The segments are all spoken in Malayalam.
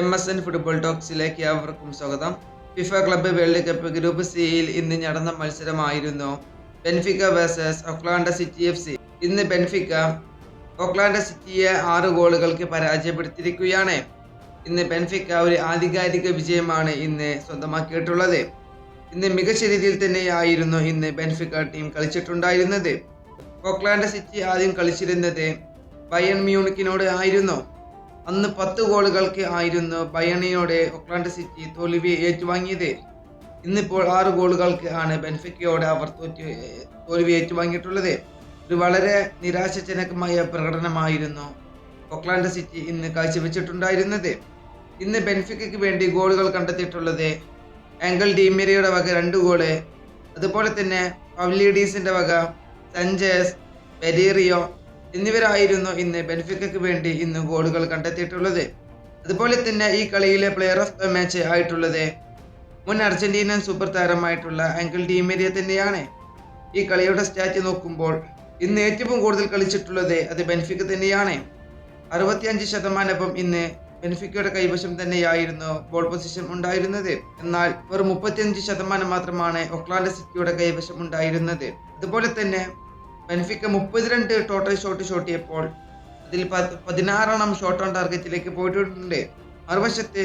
എം എസ് എൻ ഫുട്ബോൾ ടോക്സിലേക്ക് അവർക്കും സ്വാഗതം. FIFA club world cup group സിയിൽ ഇന്ന് നടന്ന മത്സരമായിരുന്നു Benfica versus Auckland city F C ഇന്ന് ബെൻഫിക്ക ഒക്ലാൻഡ സിറ്റിയെ ആറ് ഗോളുകൾക്ക് പരാജയപ്പെടുത്തിയിരിക്കുകയാണ്. ഇന്ന് ബെൻഫിക്ക ഒരു ആധികാരിക വിജയമാണ് ഇന്ന് സ്വന്തമാക്കിയിട്ടുള്ളത്. ഇന്ന് മികച്ച രീതിയിൽ തന്നെയായിരുന്നു ഇന്ന് ബെൻഫിക്ക ടീം കളിച്ചിട്ടുണ്ടായിരുന്നത്. ഒക്ലാൻഡ സിറ്റി ആദ്യം കളിച്ചിരുന്നത് ബയൺ മ്യൂണിക്കിനോട് ആയിരുന്നു. അന്ന് പത്ത് ഗോളുകൾക്ക് ആയിരുന്നു ബയണിയോട് ഒക്ലാൻഡ് സിറ്റി തോൽവി ഏറ്റുവാങ്ങിയത്. ഇന്നിപ്പോൾ ആറ് ഗോളുകൾക്ക് ആണ് ബെൻഫിക്കയോട് അവർ തോറ്റ് തോൽവി ഏറ്റുവാങ്ങിയിട്ടുള്ളത്. ഒരു വളരെ നിരാശജനകമായ പ്രകടനമായിരുന്നു ഒക്ലാൻഡ് സിറ്റി ഇന്ന് കാഴ്ചവെച്ചിട്ടുണ്ടായിരുന്നത്. ഇന്ന് ബെൻഫിക്കയ്ക്ക് വേണ്ടി ഗോളുകൾ കണ്ടെത്തിയിട്ടുള്ളത് ആംഗൽ ഡീമേരിയുടെ വക രണ്ട് ഗോൾ അതുപോലെ തന്നെ പവ്ലീഡീസിന്റെ വക സഞ്ചേസ് പെരീറിയോ എന്നിവരായിരുന്നു ഇന്ന് ബെൻഫിക്കയ്ക്ക് വേണ്ടി ഇന്ന് ഗോളുകൾ കണ്ടെത്തിയിട്ടുള്ളത്. അതുപോലെ തന്നെ ഈ കളിയിലെ പ്ലെയർ ഓഫ് ദ മാച്ച് ആയിട്ടുള്ളത് മുൻ അർജന്റീനൻ സൂപ്പർ താരമായിട്ടുള്ള ആങ്കിൾ ഡീമേരിയ തന്നെയാണ്. ഈ കളിയുടെ സ്റ്റാറ്റ് നോക്കുമ്പോൾ ഇന്ന് ഏറ്റവും കൂടുതൽ കളിച്ചിട്ടുള്ളത് അത് ബെൻഫിക്ക തന്നെയാണ്. അറുപത്തിയഞ്ച് ശതമാനവും ഇന്ന് ബെൻഫിക്കയുടെ കൈവശം തന്നെയായിരുന്നു ബോൾ പൊസിഷൻ ഉണ്ടായിരുന്നത്. എന്നാൽ വെറും മുപ്പത്തിയഞ്ച് ശതമാനം മാത്രമാണ് ഒക്ലാൻഡ് സിറ്റിയുടെ കൈവശം ഉണ്ടായിരുന്നത്. അതുപോലെ തന്നെ ബെൻഫിക്ക മുപ്പത്തിരണ്ട് ടോട്ടൽ ഷോട്ട് ഷോട്ടിയപ്പോൾ അതിൽ പത് പതിനാറെണ്ണം ഷോട്ട് ഓൺ ടാർഗറ്റിലേക്ക് പോയിട്ടുണ്ട്. മറുവശത്ത്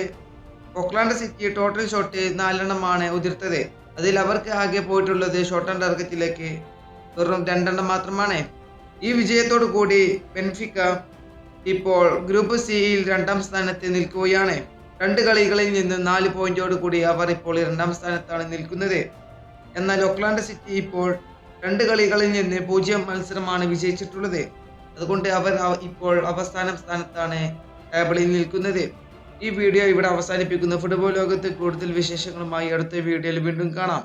ഒക്ലാൻഡ് സിറ്റി ടോട്ടൽ ഷോട്ട് നാലെണ്ണമാണ് ഉതിർത്തത്. അതിൽ അവർക്ക് ആകെ പോയിട്ടുള്ളത് ഷോട്ട് ഓൺ ടാർഗറ്റിലേക്ക് വെറും രണ്ടെണ്ണം മാത്രമാണ്. ഈ വിജയത്തോടു കൂടി ബെൻഫിക്ക ഇപ്പോൾ ഗ്രൂപ്പ് സിയിൽ രണ്ടാം സ്ഥാനത്ത് നിൽക്കുകയാണ്. രണ്ട് കളികളിൽ നിന്ന് നാല് പോയിന്റോട് കൂടി അവർ ഇപ്പോൾ രണ്ടാം സ്ഥാനത്താണ് നിൽക്കുന്നത്. എന്നാൽ ഒക്ലാൻഡ് സിറ്റി ഇപ്പോൾ രണ്ട് കളികളിൽ നിന്ന് പൂജ്യം മത്സരമാണ് വിജയിച്ചിട്ടുള്ളത്. അതുകൊണ്ട് അവർ ഇപ്പോൾ അവസാന സ്ഥാനത്താണ് ടേബിളിൽ നിൽക്കുന്നത്. ഈ വീഡിയോ ഇവിടെ അവസാനിപ്പിക്കുന്നു. ഫുട്ബോൾ ലോകത്ത് കൂടുതൽ വിശേഷങ്ങളുമായി അടുത്ത വീഡിയോയിൽ വീണ്ടും കാണാം.